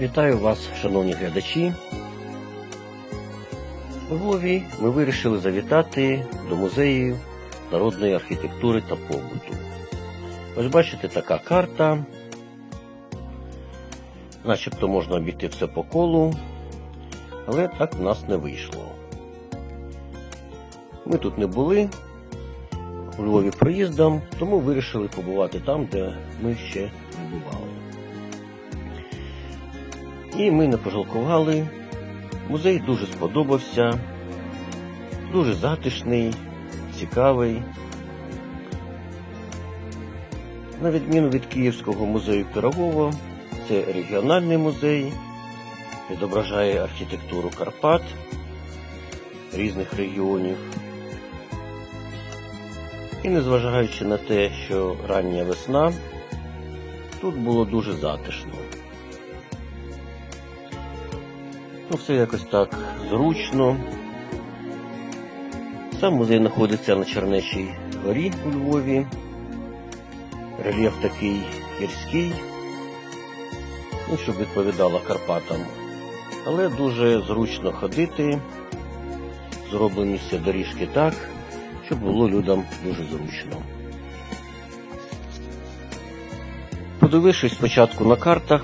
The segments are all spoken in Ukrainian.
Вітаю вас, шановні глядачі. У Львові ми вирішили завітати до музею народної архітектури та побуту. Ось бачите, така карта. Начебто можна обійти все по колу, але так в нас не вийшло. Ми тут не були у Львові проїздом, тому вирішили побувати там, де ми ще не бували. І ми не пожалкували. Музей дуже сподобався, дуже затишний, цікавий. На відміну від Київського музею Пирогова, це регіональний музей, відображає архітектуру Карпат різних регіонів. І незважаючи на те, що рання весна, тут було дуже затишно. Ну, все якось так зручно. Сам музей знаходиться на Чернечій горі у Львові. Рельєф такий гірський, ну, щоб відповідало Карпатам. Але дуже зручно ходити. Зроблені всі доріжки так, щоб було людям дуже зручно. Подивившись спочатку на картах,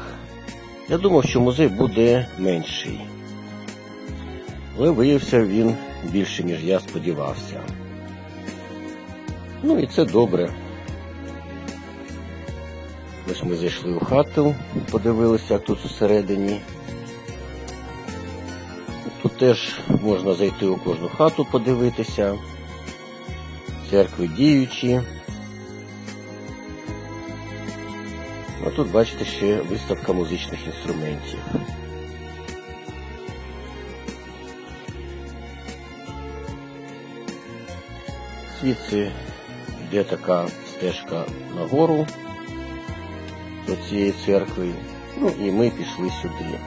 я думав, що музей буде менший. Але виявився він більше, ніж я сподівався. Ну і це добре. Ось ми зайшли у хату, подивилися, як тут усередині. Тут теж можна зайти у кожну хату, подивитися. Церкви діючі. А тут бачите ще виставка музичних інструментів. Звідси йде така стежка нагору до цієї церкви. Ну і ми пішли сюди.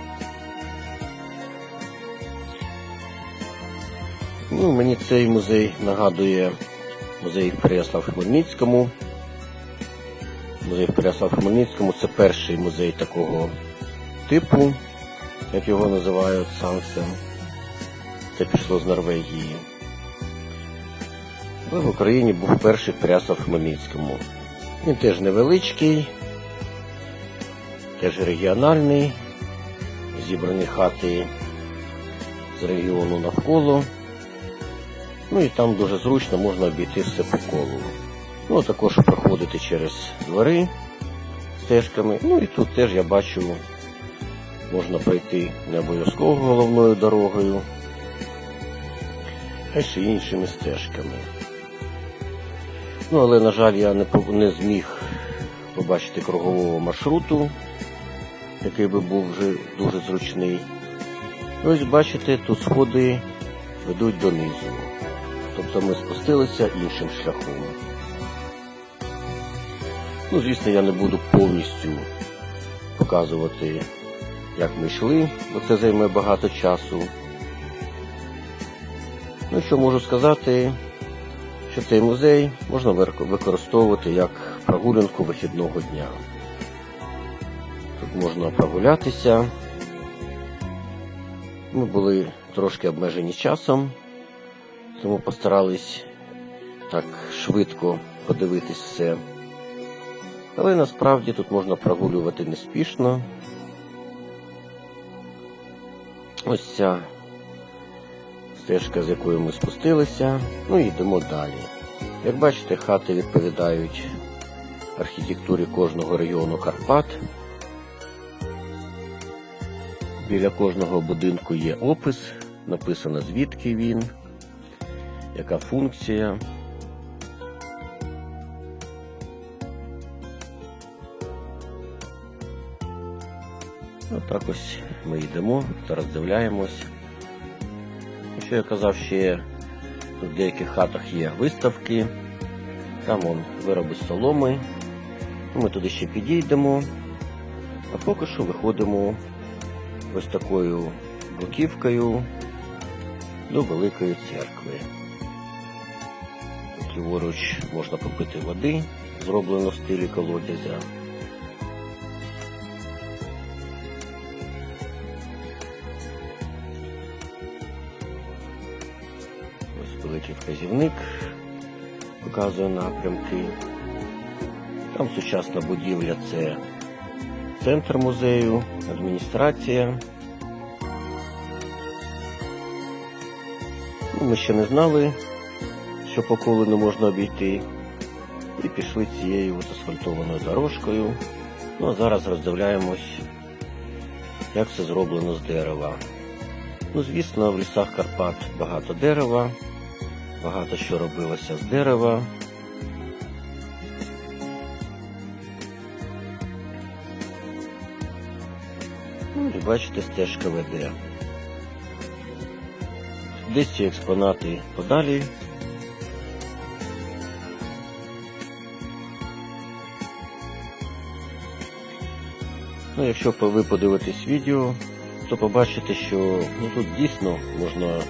Ну, мені цей музей нагадує музей Переяслав Хмельницькому. Музей в Переяслав Хмельницькому це перший музей такого типу, як його називають Сансе. Це пішло з Норвегії. Але в Україні був перший в Хмельницькому. Він теж невеличкий, теж регіональний, зібрані хати з регіону навколо. Ну і там дуже зручно можна обійти все по колу. Ну, також проходити через двори стежками. Ну і тут теж я бачу, можна пройти не обов'язково головною дорогою, а ще іншими стежками. Ну, але, на жаль, я не, не зміг побачити кругового маршруту, який би був вже дуже зручний. Ось бачите, тут сходи ведуть донизу. Тобто ми спустилися іншим шляхом. Ну, звісно, я не буду повністю показувати, як ми йшли, бо це займе багато часу. Ну, що можу сказати, що цей музей можна використовувати як прогулянку вихідного дня. Тут можна прогулятися. Ми були трошки обмежені часом, тому постарались так швидко подивитись все. Але насправді тут можна прогулювати неспішно. Ось ця стежка, з якою ми спустилися, ну і йдемо далі. Як бачите, хати відповідають архітектурі кожного регіону Карпат. Біля кожного будинку є опис, написано звідки він, яка функція. Отак ось ми йдемо роздивляємось. Що я казав, ще в деяких хатах є виставки, там вон вироби соломи. Ми туди ще підійдемо, а поки що виходимо ось такою бруківкою до Великої церкви. Ліворуч можна попити води, зроблено в стилі колодязя. Вказівник, показує напрямки. Там сучасна будівля це центр музею, адміністрація. Ну, Ми ще не знали, що по колу не можна обійти. І пішли цією от асфальтованою дорожкою. Ну а зараз роздивляємось, як це зроблено з дерева. Ну, звісно, в лісах Карпат багато дерева, багато що робилося з дерева. Ну, і бачите, стежка веде. Десь ці експонати подалі. Ну, якщо ви подивитесь відео, то побачите, що ну, тут дійсно можна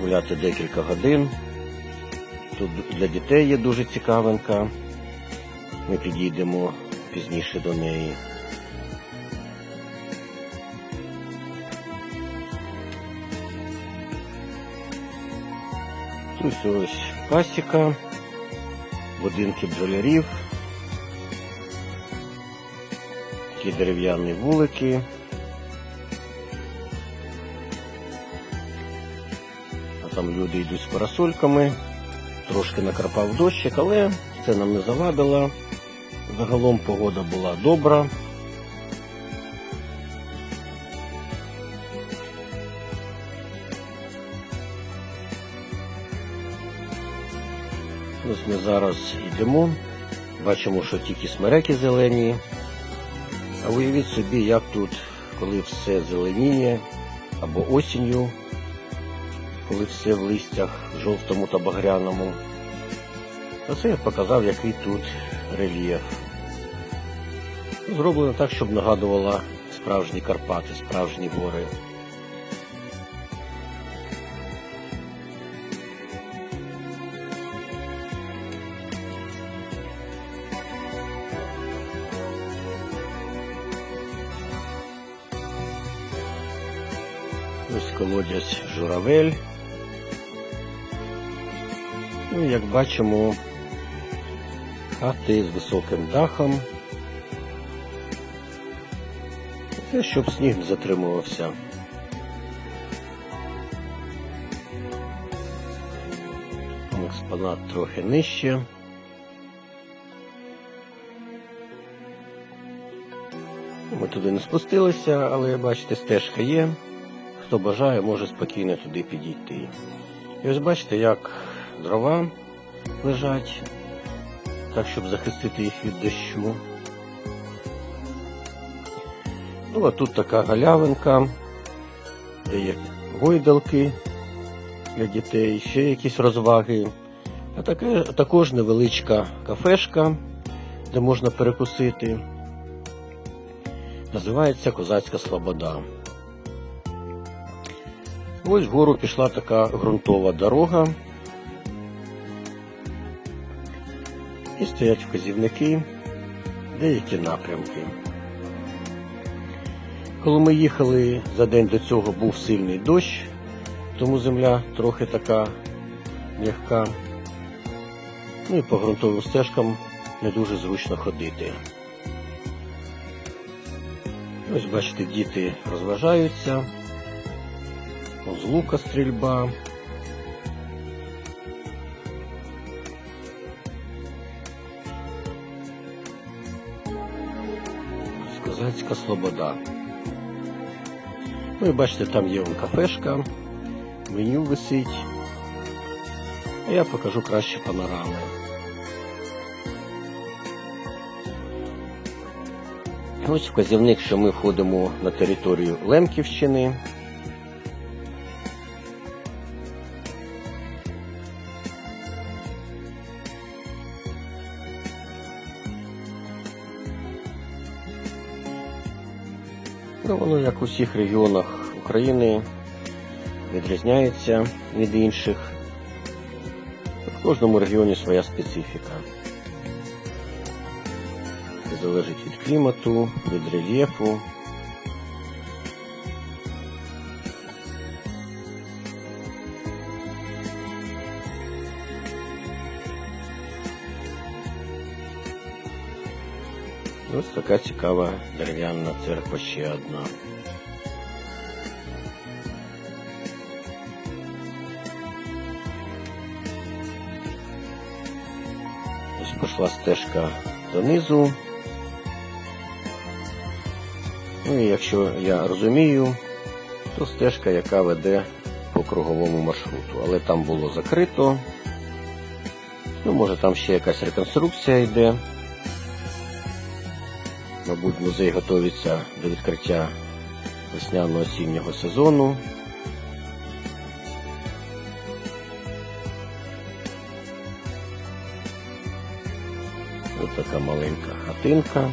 гуляти декілька годин. Тут для дітей є дуже цікавинка. Ми підійдемо пізніше до неї. Тут ось пасіка, будинки бджолярів, такі дерев'яні вулики. Там люди йдуть з парасольками, трошки накрапав дощик, але це нам не завадило. Загалом погода була добра. Ось ми зараз йдемо, бачимо, що тільки смереки зелені. А уявіть собі, як тут, коли все зеленіє, або осінню, коли все в листях жовтому та багряному. Оце я показав, який тут рельєф. Зроблено так, щоб нагадувала справжні Карпати, справжні гори. Ось колодязь журавель. Ну, як бачимо, хати з високим дахом. Це щоб сніг не затримувався. Експонат трохи нижче. Ми туди не спустилися, але бачите, стежка є. Хто бажає, може спокійно туди підійти. І ось бачите, як дрова лежать, так, щоб захистити їх від дощу. Ну, а тут така галявинка, де є гойдалки для дітей, ще якісь розваги. А таке, також невеличка кафешка, де можна перекусити. Називається Козацька Слобода. Ось вгору пішла така ґрунтова дорога. І стоять вказівники, деякі напрямки. Коли ми їхали за день до цього був сильний дощ, тому земля трохи така м'яка. Ну і по ґрунтовим стежкам не дуже зручно ходити. Ось бачите, діти розважаються, з лука стрільба. Козацька Слобода. Ну і бачите, там є кафешка, меню висить. А я покажу краще панорами. Ось вказівник, що ми входимо на територію Лемківщини. Воно, як у всіх регіонах України, відрізняється від інших. В кожному регіоні своя специфіка. Це залежить від клімату, від рельєфу. Ось така цікава дерев'яна церква ще одна. Ось пішла стежка донизу. Ну і якщо я розумію, то стежка, яка веде по круговому маршруту. Але там було закрито. Ну, може там ще якась реконструкція йде. Мабуть, музей готується до відкриття весняно-осіннього сезону. Ось така маленька хатинка.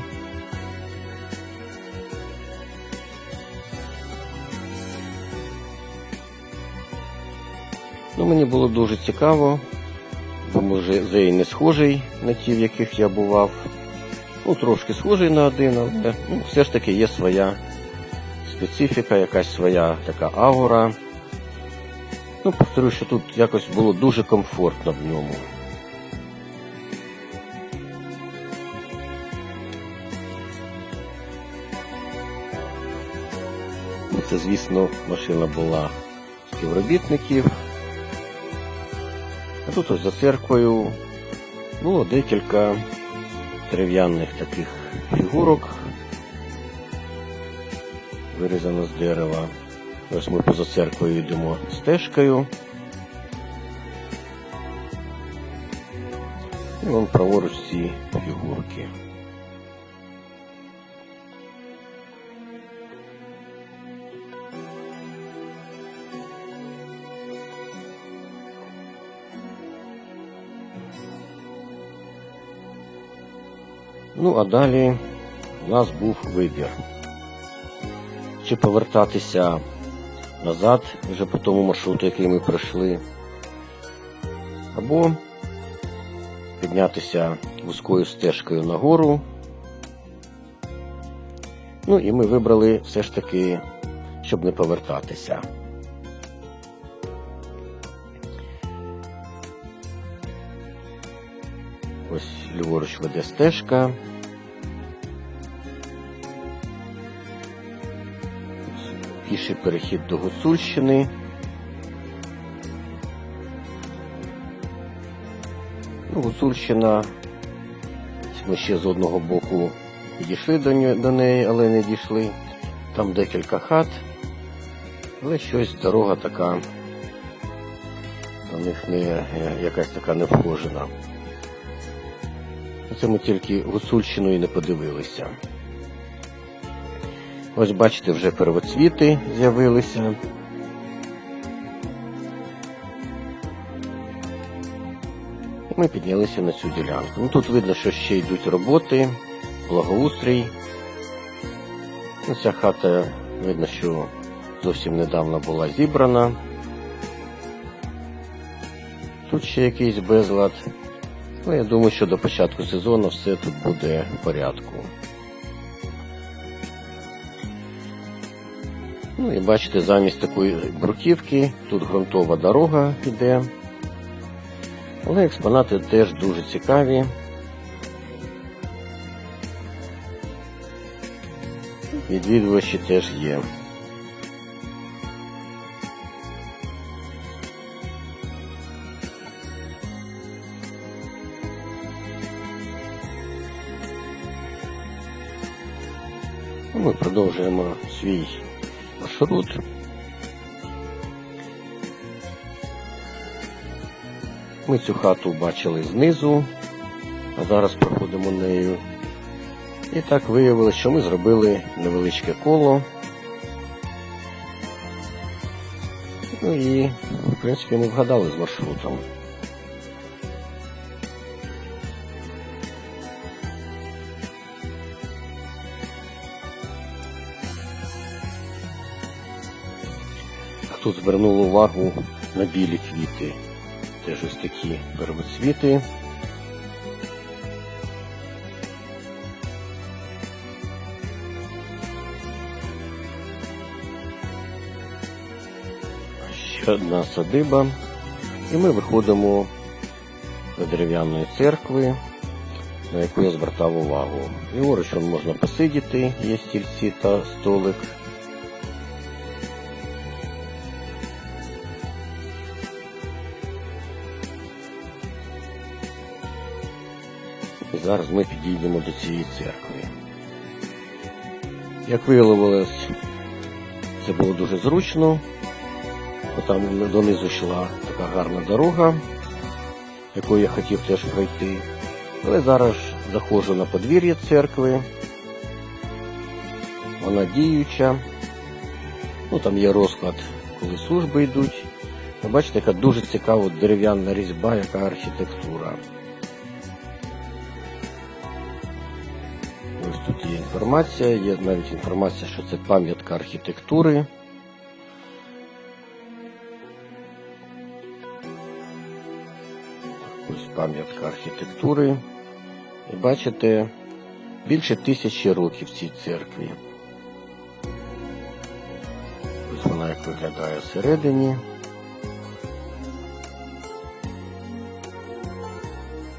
Ну, мені було дуже цікаво, бо музей не схожий на ті, в яких я бував. Ну, трошки схожий на один, але ну, все ж таки є своя специфіка, якась своя така аура. Ну, повторюю, що тут якось було дуже комфортно в ньому. Ну, Це, звісно, машина була співробітників. А тут ось за церквою було декілька дерев'яних таких фігурок, вирізано з дерева. Ось ми поза церквою йдемо стежкою. І вон праворуч ці фігурки. Ну, а далі у нас був вибір. Чи повертатися назад вже по тому маршруту, який ми пройшли, або піднятися вузькою стежкою нагору. Ну і ми вибрали все ж таки, щоб не повертатися. Ось ліворуч веде стежка. Піший перехід до Гуцульщини. Ну, Гуцульщина. Ми ще з одного боку підійшли до, до неї, але не дійшли. Там декілька хат, але щось дорога така на них не е, якась така не вхожена. Це ми тільки Гуцульщину і не подивилися. Ось бачите, вже первоцвіти з'явилися. Ми піднялися на цю ділянку. Ну, тут видно, що ще йдуть роботи, благоустрій. Ну, Ця хата видно, що зовсім недавно була зібрана. Тут ще якийсь безлад. Ну, я думаю, що до початку сезону все тут буде в порядку. Ну і бачите, замість такої бруківки тут ґрунтова дорога йде. Але експонати теж дуже цікаві. Відвідувачі теж є. Ми продовжуємо свій маршрут. Ми цю хату бачили знизу, а зараз проходимо нею. І так виявилося, що ми зробили невеличке коло. Ну і, в принципі, ми вгадали з маршрутом. Тут звернули увагу на білі квіти. Теж ось такі первоцвіти. Ще одна садиба. І ми виходимо до дерев'яної церкви. на яку я звертав увагу. Ліворуч можна посидіти, є стільці та столик. Зараз ми підійдемо до цієї церкви. Як виявилось, це було дуже зручно, бо там донизу йшла така гарна дорога, якою я хотів теж пройти. Але зараз заходжу на подвір'я церкви. Вона діюча. Ну, там є розклад, коли служби йдуть. Бачите, яка дуже цікава дерев'яна різьба, яка архітектура. Інформація, є навіть інформація, що це пам'ятка архітектури. Ось пам'ятка архітектури. І бачите, більше тисячі років цій церкві. Ось вона як виглядає всередині.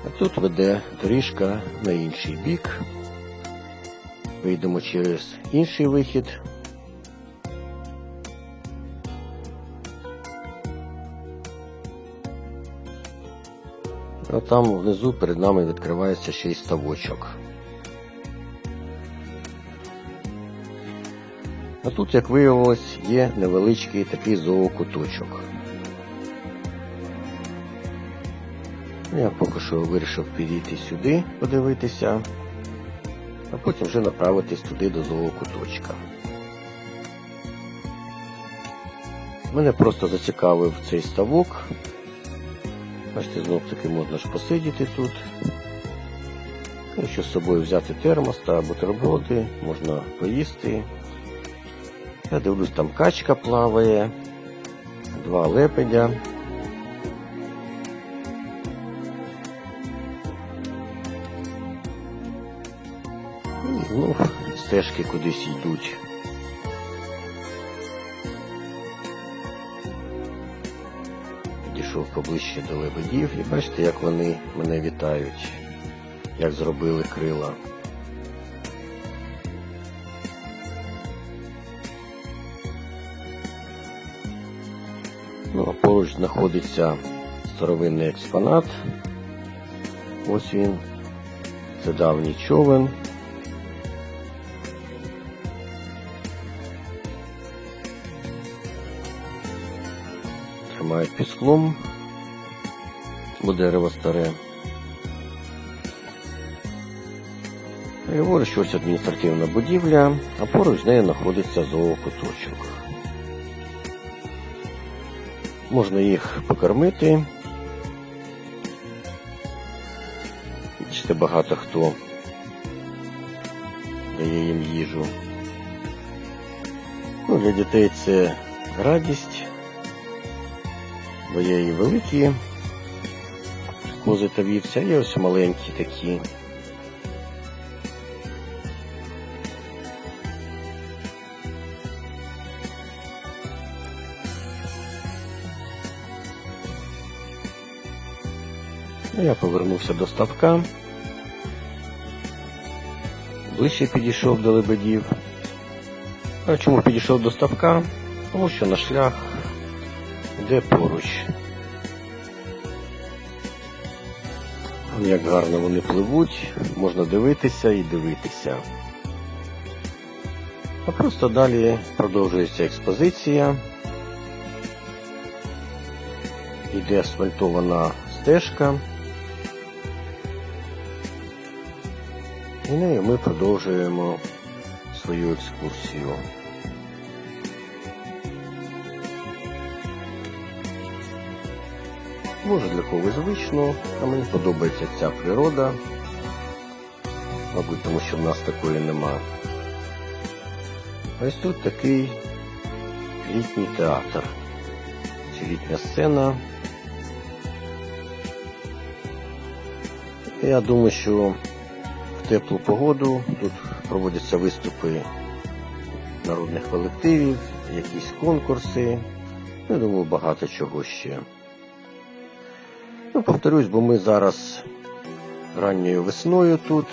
А тут веде доріжка на інший бік. Вийдемо через інший вихід. А там внизу перед нами відкривається ще й ставочок. А тут, як виявилось, є невеличкий такий зоокуточок. Я поки що вирішив підійти сюди, подивитися, а потім вже направитись туди до зоокуточка. Мене просто зацікавив цей ставок. Бачите, знов таки можна ж посидіти тут. Якщо з собою взяти термос та бутерброди, можна поїсти. Я дивлюсь, там качка плаває, два лепедя. Стежки кудись йдуть. Підійшов поближче до лебедів і бачите, як вони мене вітають, як зробили крила. Ну, а поруч знаходиться старовинний експонат. Ось він. Це давній човен. Тримають під склом, бо дерево старе. Ліворуч ось адміністративна будівля, а поруч з нею знаходиться зоокуточок. Можна їх покормити. Бачите, багато хто дає їм їжу. Ну, для дітей це радість, бо є і великі кози та вівця, є ось маленькі такі. Ну, Я повернувся до ставка. Ближче підійшов до лебедів. А чому підійшов до ставка? Тому що на шлях йде поруч. Як гарно вони пливуть, можна дивитися і дивитися. А просто далі продовжується експозиція. Йде асфальтована стежка. І нею ми продовжуємо свою екскурсію. Може для когось звично, а мені подобається ця природа. Мабуть, тому що в нас такої нема. Ось тут такий літній театр. Це літня сцена. Я думаю, що в теплу погоду тут проводяться виступи народних колективів, якісь конкурси. Я думаю, багато чого ще. Ну, повторюсь, бо ми зараз ранньою весною тут.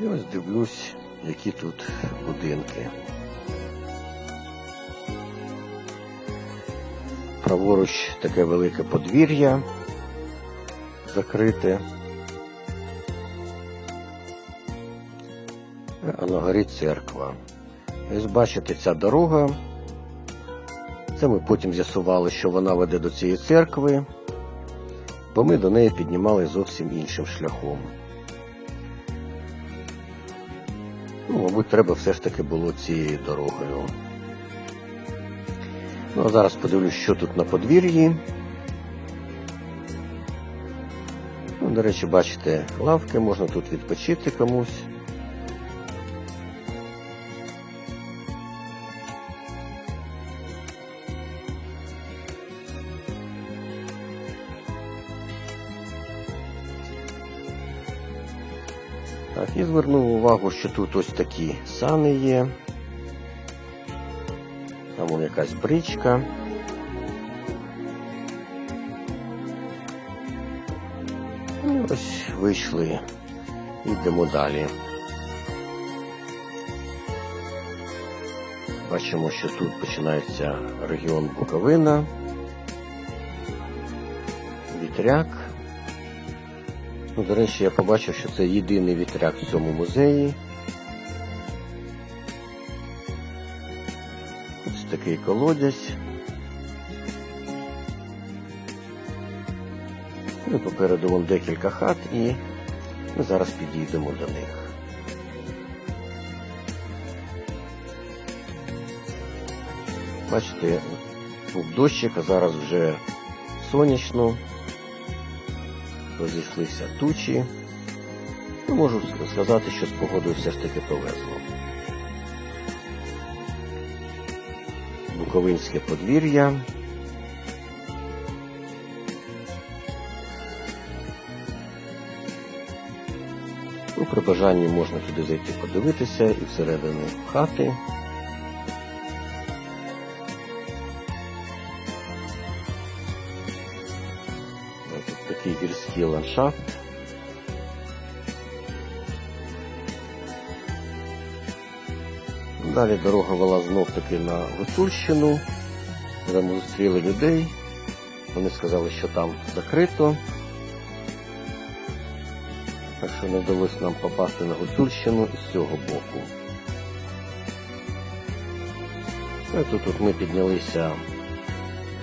І ось дивлюсь, які тут будинки. Праворуч таке велике подвір'я закрите. А на горі церква. Ось бачите, ця дорога. Це ми потім з'ясували, що вона веде до цієї церкви, бо ми до неї піднімали зовсім іншим шляхом. Ну, мабуть, треба все ж таки було цією дорогою. Ну, а зараз подивлюсь, що тут на подвір'ї. Ну, до речі, бачите, лавки, можна тут відпочити комусь. І звернув увагу, що тут ось такі сани є. Там вон якась бричка. Ну, ось вийшли. Йдемо далі. Бачимо, що тут починається регіон Буковина, вітряк. Ну, до речі, я побачив, що це єдиний вітряк в цьому музеї. Ось такий колодязь. Ну, попереду вон декілька хат і ми зараз підійдемо до них. Бачите, був дощик, а зараз вже сонячно розійшлися тучі. Ну, можу сказати, що з погодою все ж таки повезло. Буковинське подвір'я. Ну, При бажанні можна туди зайти подивитися і всередину хати. Такий ландшафт. Далі дорога вела знов таки на Гуцульщину, де ми зустріли людей. Вони сказали, що там закрито. Так що не вдалося нам попасти на Гуцульщину з цього боку. Ну, і тут ми піднялися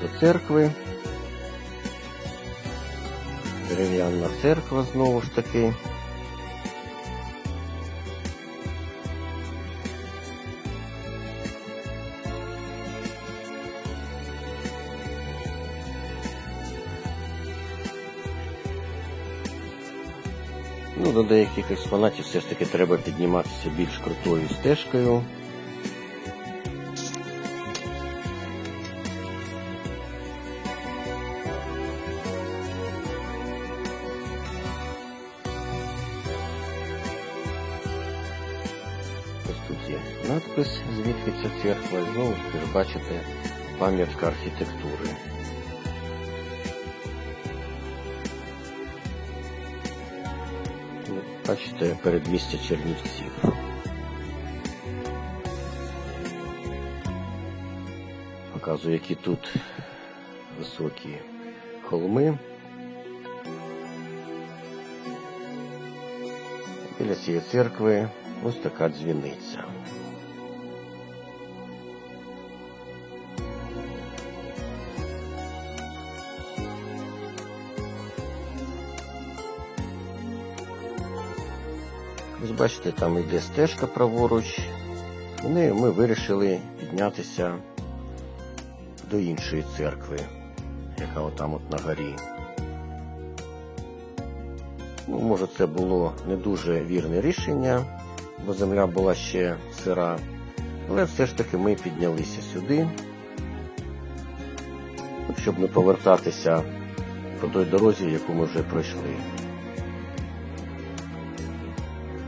до церкви. Дерев'яна церква знову ж таки. Ну, до деяких експонатів все ж таки треба підніматися більш крутою стежкою. Знову ж таки бачите пам'ятка архітектури. Бачите, передмістя Чернівців. Показую, які тут високі холми. Біля цієї церкви ось така дзвіниця. Бачите, там йде стежка праворуч. І ми вирішили піднятися до іншої церкви, яка отам от на горі. Ну, може, це було не дуже вірне рішення, бо земля була ще сира. Але все ж таки ми піднялися сюди, щоб не повертатися по той дорозі, яку ми вже пройшли.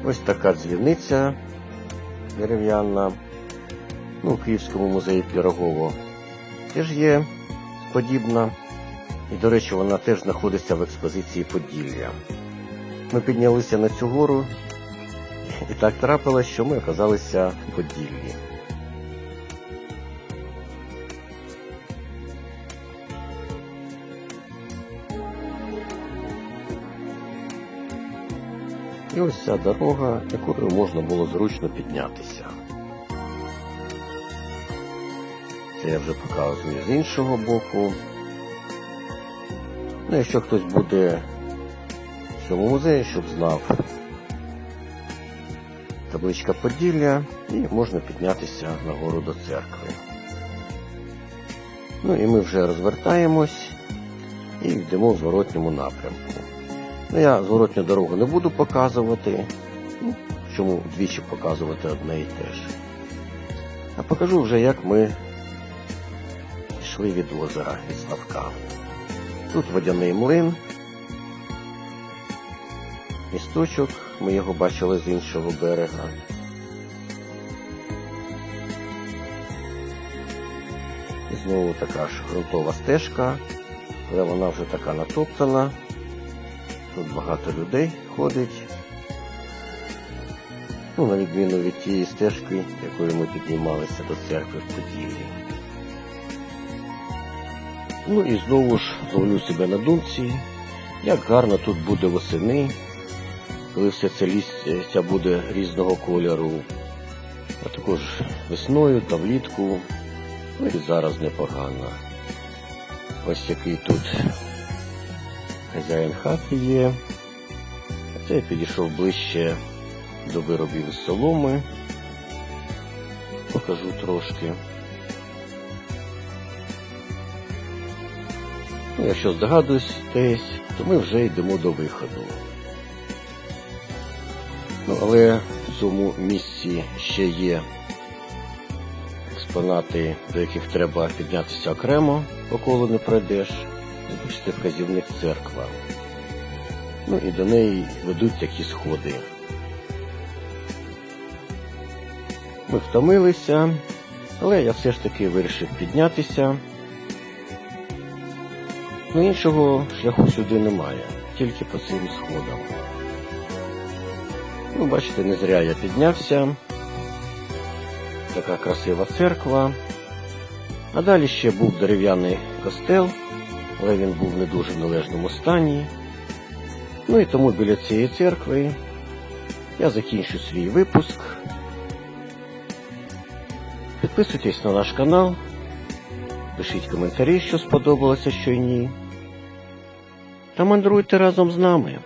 Ось така дзвіниця дерев'яна. Ну, у Київському музеї Пірогово теж є подібна. І, до речі, вона теж знаходиться в експозиції Поділля. Ми піднялися на цю гору, і так трапилось, що ми оказалися в Поділлі. І ось ця дорога, якою можна було зручно піднятися. Це я вже показую з іншого боку. Ну, якщо хтось буде в цьому музеї, щоб знав табличка Поділля, і можна піднятися нагору до церкви. Ну і ми вже розвертаємось і йдемо в зворотньому напрямку. Ну, я зворотню дорогу не буду показувати, ну, чому двічі показувати одне і те ж. А покажу вже, як ми йшли від озера від ставка. Тут водяний млин, місточок, ми його бачили з іншого берега. І знову така ж ґрунтова стежка, але вона вже така натоптана. Тут багато людей ходить. Ну, на відміну від тієї стежки, якою ми піднімалися до церкви в Поділлі. Ну і знову ж ловлю себе на думці, як гарно тут буде восени, коли все це лістя буде різного кольору, а також весною та влітку, ну і зараз непогано. Ось який тут хазяїн хати є. Це я підійшов ближче до виробів соломи. Покажу трошки. Ну, якщо здогадуєтесь, то ми вже йдемо до виходу. Ну, але в цьому місці ще є експонати, до яких треба піднятися окремо, по не пройдеш. І бачите, вказівник церква. Ну і до неї ведуть такі сходи. Ми втомилися, але я все ж таки вирішив піднятися. Ну, іншого шляху сюди немає, тільки по цим сходам. Ну, бачите, не зря я піднявся. Така красива церква. А далі ще був дерев'яний костел, але він був в не дуже належному стані. Ну і тому біля цієї церкви я закінчу свій випуск. Підписуйтесь на наш канал, пишіть коментарі, що сподобалося, що й ні. Та мандруйте разом з нами.